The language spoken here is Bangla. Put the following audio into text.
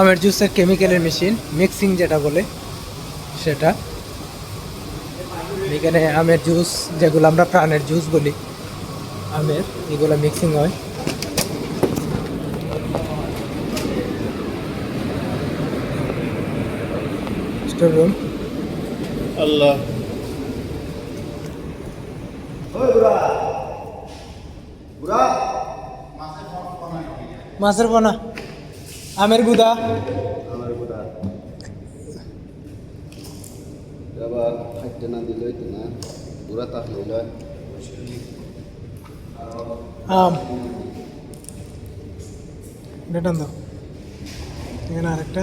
আমের জুসের কেমিক্যালের মেশিন মিক্সিং যেটা বলে সেটা। এখানে আমের জুস যেগুলো আমরা প্রাণের জুস বলি আমের এগুলো মিক্সিং হয়। স্টোর রুম আল্লাহ। মাছের পোনা। আমের গুদা। আমের গুদা। আবার খাইতে না দিলে তো না পুরা তাপ নিল আম। রিটার্ন দাও। এখানে আরেকটা।